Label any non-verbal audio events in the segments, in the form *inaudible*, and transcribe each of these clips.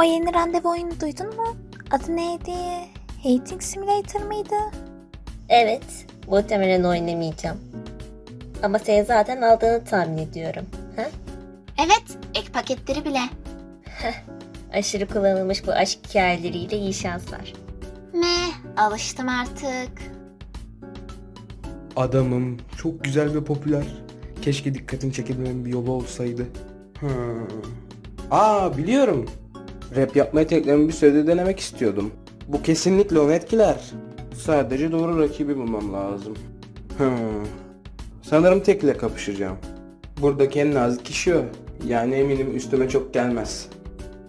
O yeni randevu oyunu duydun mu? Adı neydi? Hating Simulator mıydı? Evet, muhtemelen oynamayacağım. Ama sen zaten aldığını tahmin ediyorum. Ha? Evet, ek paketleri bile. Aşırı kullanılmış bu aşk hikayeleriyle iyi şanslar. Me, alıştım artık. Adamım çok güzel ve popüler. Keşke dikkatini çekebilmenin bir yolu olsaydı. Ha. Aa biliyorum. Rap yapma yeteneklerimi bir sürede denemek istiyordum. Bu kesinlikle onu etkiler. Sadece doğru rakibi bulmam lazım. Ha. Sanırım Tek ile kapışacağım. Buradaki en nazik kişi o. Yani eminim üstüme çok gelmez.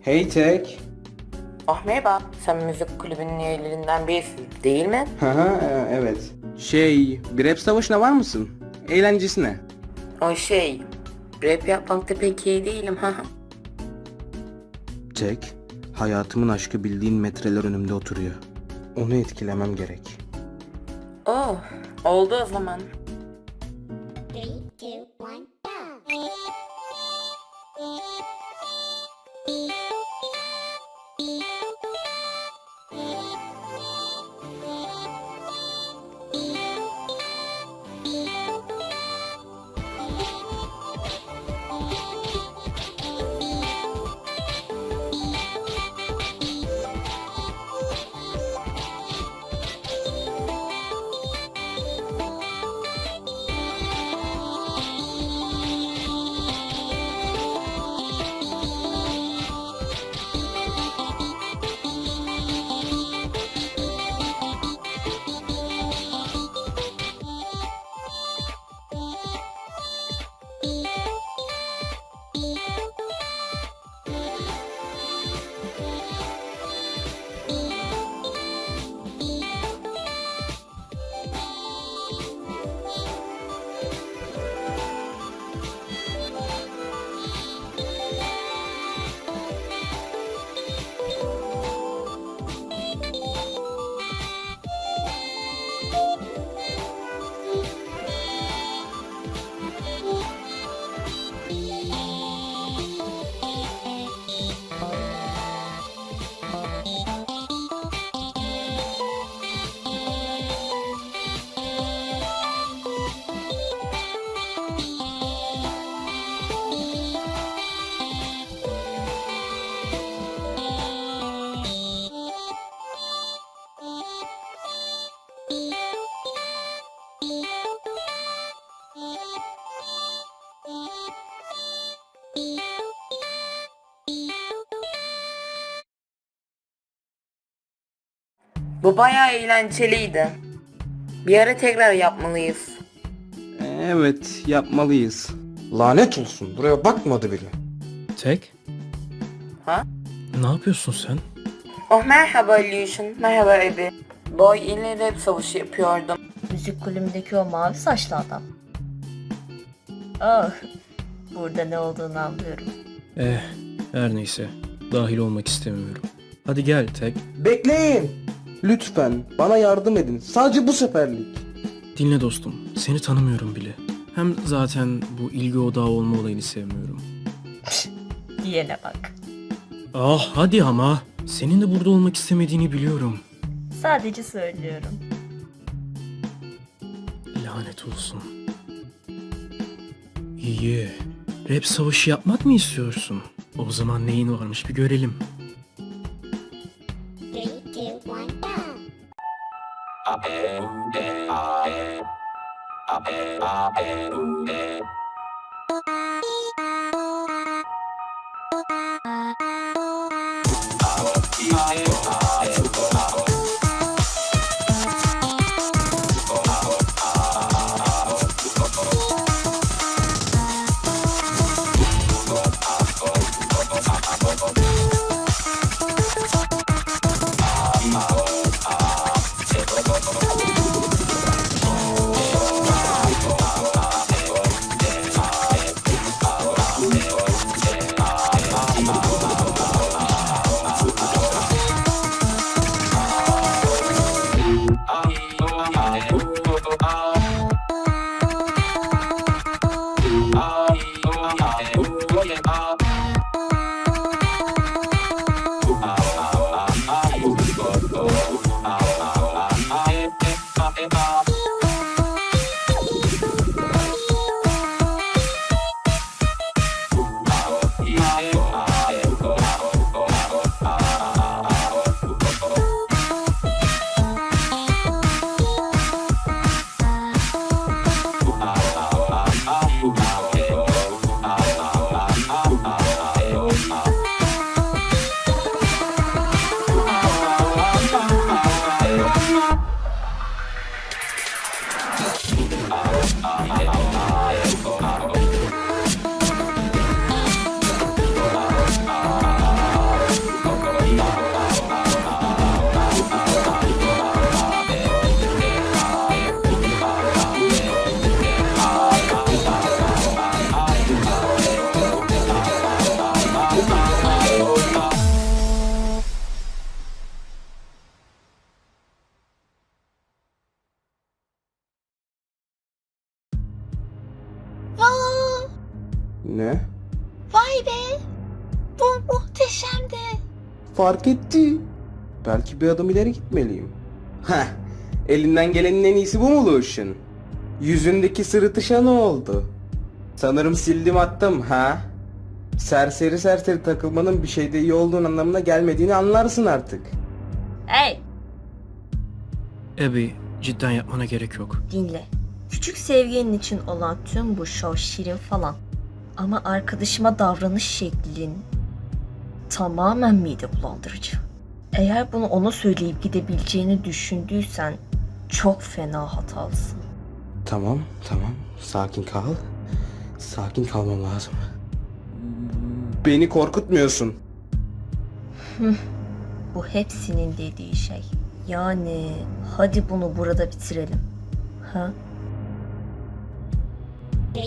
Hey Tek. Ah merhaba, sen müzik kulübünün üyelerinden birisin değil mi? Haha e, evet. Şey, bir rap savaşına var mısın? Eğlencesine. O şey, rap yapmakta pek iyi değilim ha. Tek, hayatımın aşkı bildiğin metreler önümde oturuyor. Onu etkilemem gerek. Oh, oldu o zaman. Bu bayağı eğlenceliydi. Bir ara tekrar yapmalıyız. Evet, yapmalıyız. Lanet olsun, buraya bakmadı bile. Tek? Ha? Ne yapıyorsun sen? Oh merhaba Illusion, merhaba Ebi. Boy yine rap savaşı yapıyordum. Müzik kulübündeki o mavi saçlı adam. Ah, burada ne olduğunu anlıyorum. Eh, her neyse. Dahil olmak istemiyorum. Hadi gel Tek. Bekleyin! Lütfen, bana yardım edin. Sadece bu seferlik. Dinle dostum. Seni tanımıyorum bile. Hem zaten bu ilgi odağı olma olayını sevmiyorum. *laughs* Diyene bak. Ah hadi ama. Senin de burada olmak istemediğini biliyorum. Sadece söylüyorum. Lanet olsun. İyi. Rap savaşı yapmak mı istiyorsun? O zaman neyin varmış bir görelim. 前は fark etti. Belki bir adım ileri gitmeliyim. Heh, elinden gelenin en iyisi bu mu Lucian? Yüzündeki sırıtışa ne oldu? Sanırım sildim attım ha? Serseri serseri takılmanın bir şeyde iyi olduğun anlamına gelmediğini anlarsın artık. Hey Abby cidden yapmana gerek yok. dinle. Küçük sevgilin için olan tüm bu şov şirin falan. Ama arkadaşıma davranış şeklin tamamen mide bulandırıcı. Eğer bunu ona söyleyip gidebileceğini düşündüysen çok fena hatalısın. Tamam, tamam. Sakin kal. Sakin kalmam lazım. Beni korkutmuyorsun. Bu hepsinin dediği şey. Yani hadi bunu burada bitirelim. Ha? Ne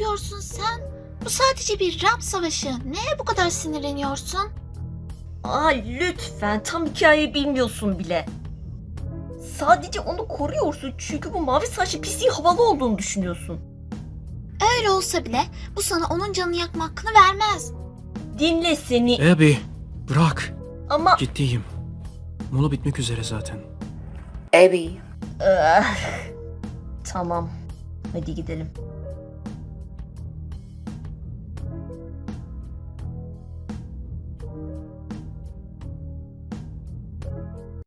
yapıyorsun sen? Bu sadece bir rap savaşı. Neye bu kadar sinirleniyorsun? Aa lütfen tam hikayeyi bilmiyorsun bile. Sadece onu koruyorsun çünkü bu mavi saçlı pisliğin havalı olduğunu düşünüyorsun. Öyle olsa bile bu sana onun canını yakma hakkını vermez. Dinle seni Abby bırak. ama... Ciddiyim. Mola bitmek üzere zaten. Abby, Ah. Tamam. Hadi gidelim.